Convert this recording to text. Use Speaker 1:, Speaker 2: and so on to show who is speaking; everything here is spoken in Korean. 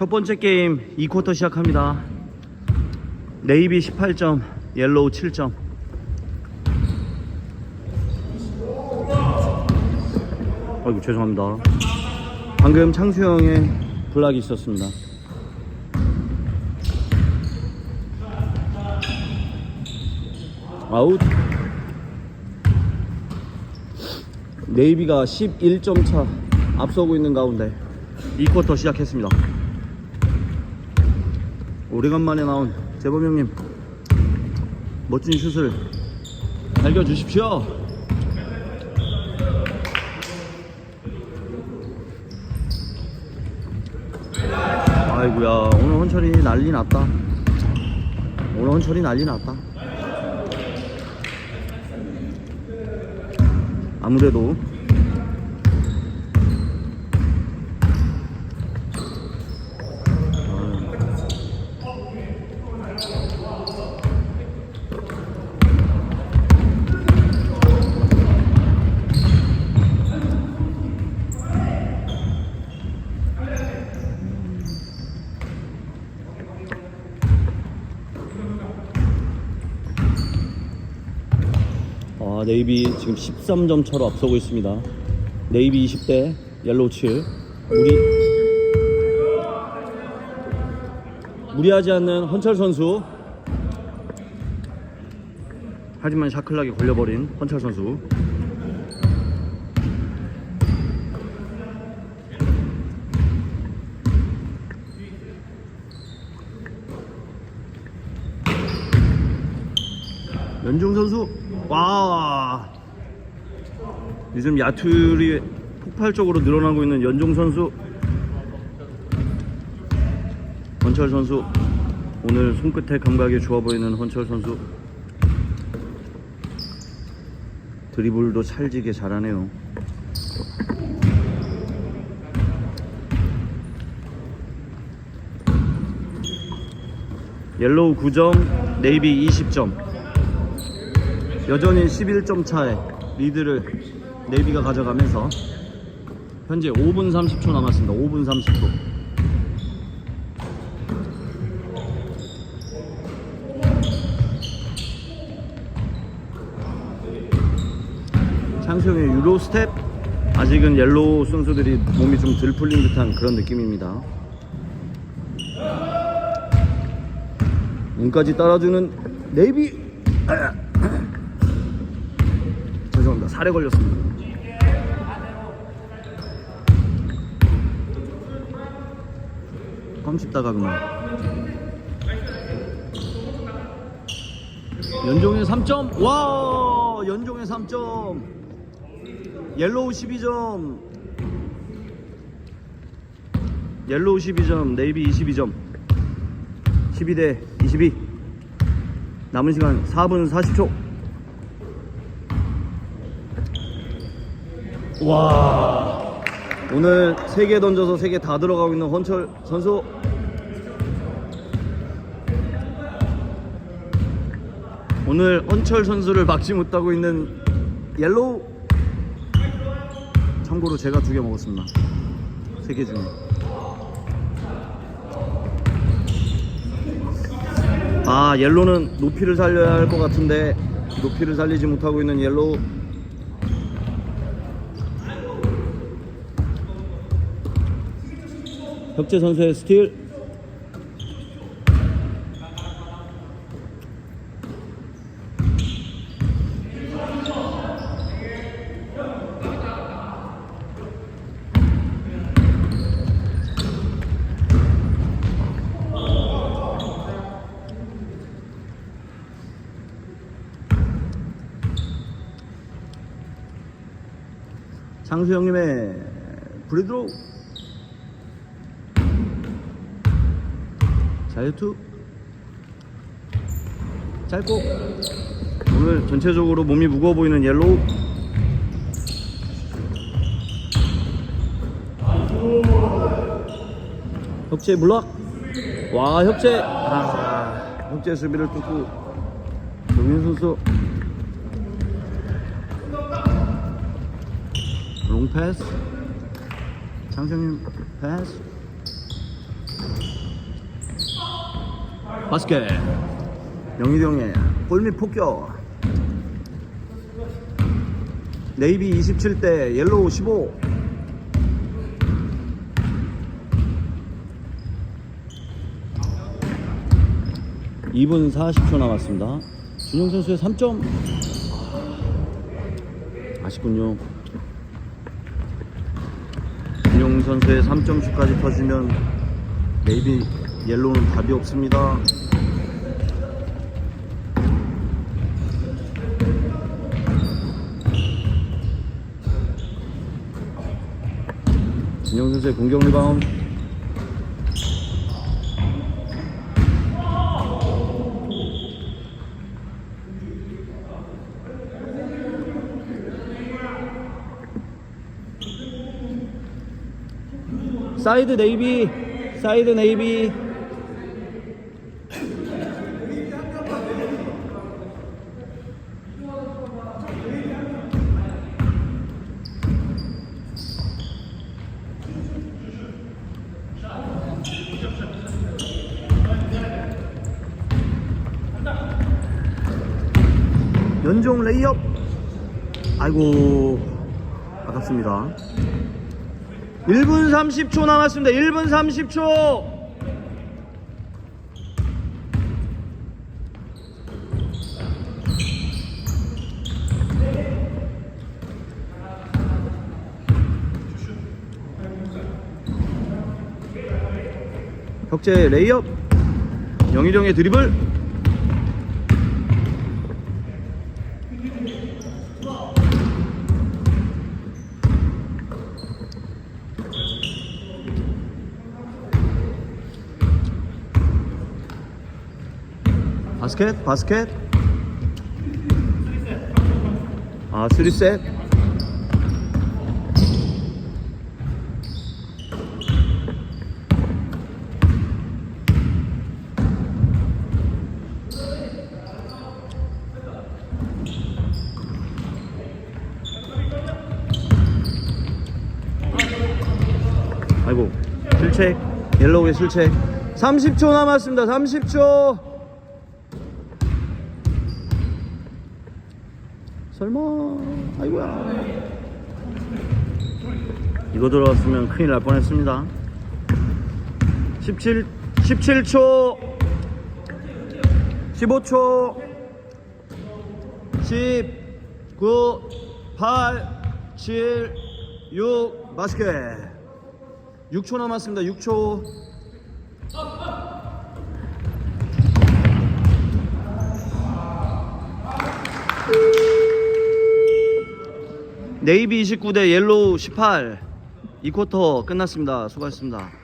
Speaker 1: 첫 번째 게임 2쿼터 시작합니다. 네이비 18점, 옐로우 7점. 아이고 죄송합니다. 방금 창수 형의 블락이 있었습니다. 아웃. 네이비가 11점 차 앞서고 있는 가운데 2쿼터 시작했습니다. 오래간만에 나온 재범 형님 멋진 슛을 알려주십시오. 아이구야 오늘 헌철이 난리 났다. 오늘 헌철이 난리 났다. 아무래도 아, 네이비 지금 13점 차로 앞서고 있습니다. 네이비 20대, 옐로우 7. 무리 무리하지 않는 헌철 선수. 하지만 샤클락에 걸려버린 헌철 선수. 연중 선수? 와. 요즘 야투리 폭발적으로 늘어나고 있는 연종 선수. 헌철 선수. 오늘 손끝에 감각이 좋아 보이는 헌철 선수. 드리블도 찰지게 잘하네요. 옐로우 9점 네이비 20점 여전히 11점 차의 리드를 네이비가 가져가면서 현재 5분 30초 남았습니다. 5분 30초. 창수형의 유로 스텝 아직은 옐로우 선수들이 몸이 좀 덜 풀린 듯한 그런 느낌입니다. 눈까지 따라주는 네이비 죄송합니다. 살에 걸렸습니다. 껌 씹다가 그만. 연종의 3점. 와, 연종의 3점. 옐로우 12점. 옐로우 12점, 네이비 22점. 12 대 22. 남은 시간 4분 40초. 와. 오늘 3개 던져서 3개 다 들어가고 있는 헌철 선수. 오늘 헌철 선수를 막지 못하고 있는 옐로우. 참고로 제가 두 개 먹었습니다. 3개 중에. 아 옐로는 높이를 살려야 할 것 같은데 높이를 살리지 못하고 있는 옐로우 혁재 선수의 스틸. 장수 형님의 브리드로우 자유투 짧고 오늘 전체적으로 몸이 무거워 보이는 옐로우. 혁재 블락. 와 혁재. 아 혁재 수비를 뚫고 정민 선수. 롱 패스. 장성윤 패스 바스켓. 형의 골밑 폭격. 네이비 27대 옐로우 15 2분 40초 남았습니다. 준영 선수의 3점. 아, 아쉽군요. 준영 선수의 3점슛까지 터지면 네이비 옐로우는 답이 없습니다. 진영 선수의 공격 리바운드. 사이드 네이비 사이드 네이비 연종 레이업. 아이고 아깝습니다. 1분 30초 남았습니다. 1분 30초. 혁재 레이업. 영일형의 드리블 바스켓? 바스켓? 아 3셋? 아이고 실책 옐로우의 실책 30초 남았습니다. 30초 설마. 아이고야. 이거 들어갔으면 큰일 날 뻔했습니다. 17 17초. 15초. 10 9 8 7 6 마스켓 6초 남았습니다. 6초 네이비 29대 옐로우 18 2쿼터 끝났습니다. 수고하셨습니다